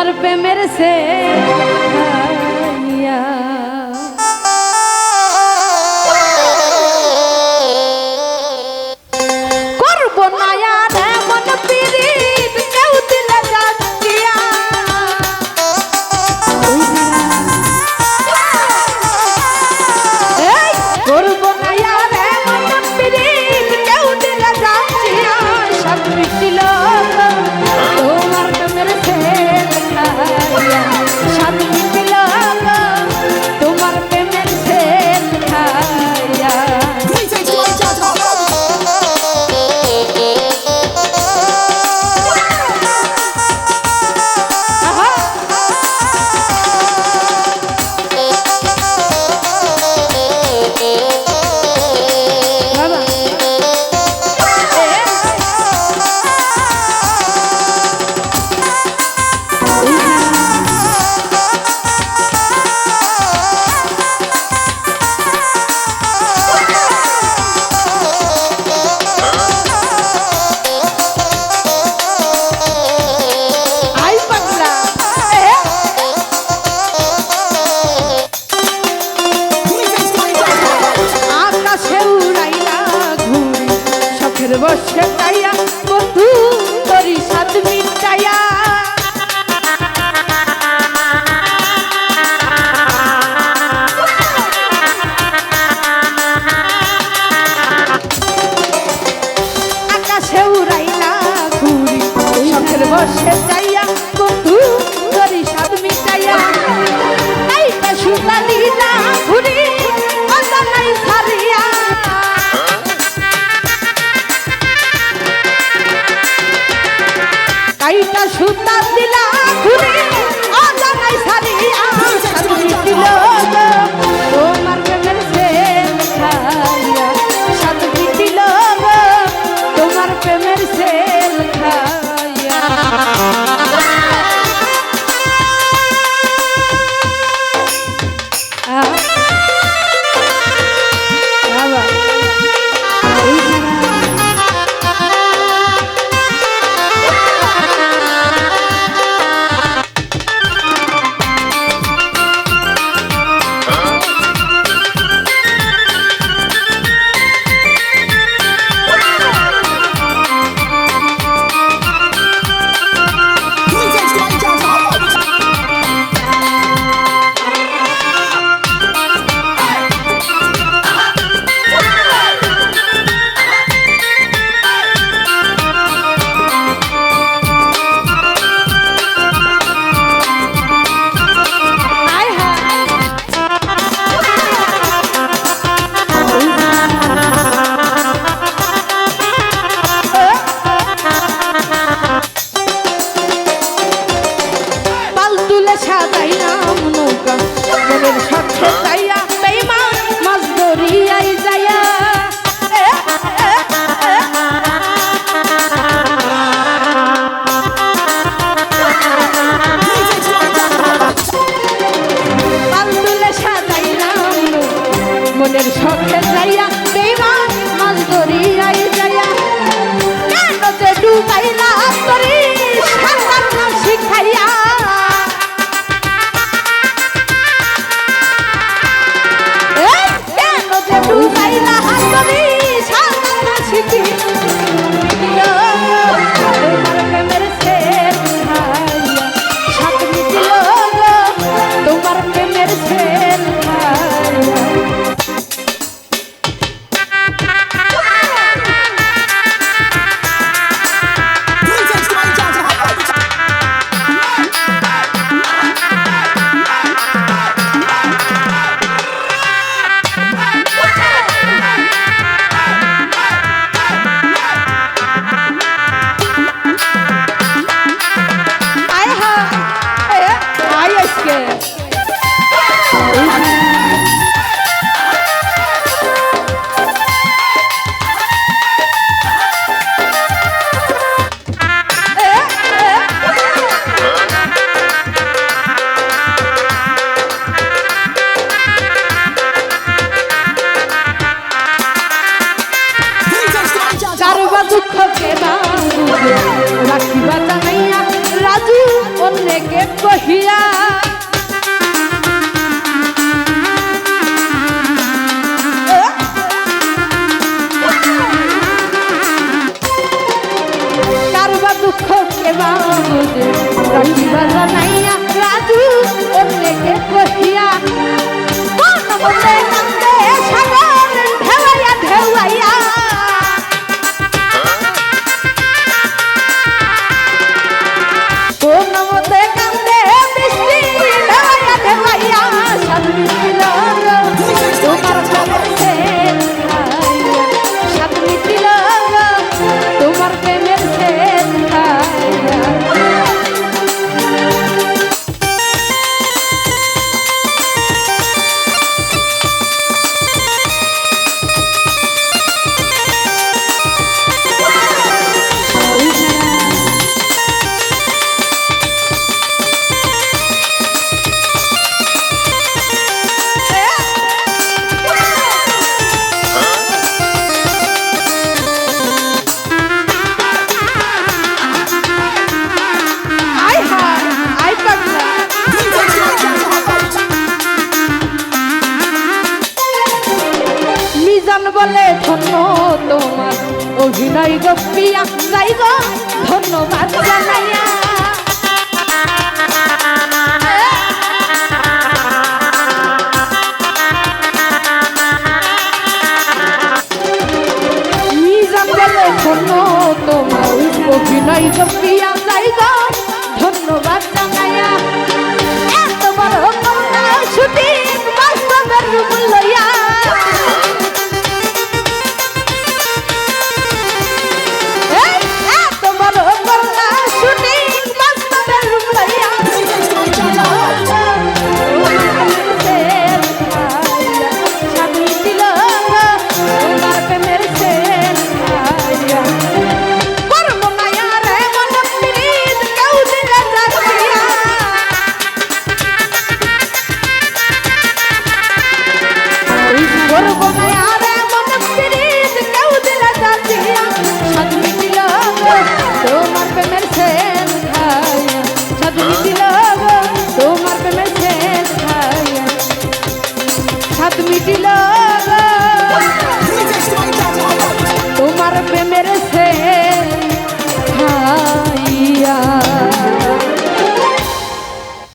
তোমার প্রেমের সে খাইয়া শখের রাখিবা জানাইয়া রাজু অন্যকে কহিয়া পিয়া যাইব ধন্যবাদ জানাইয়া। অভিনয়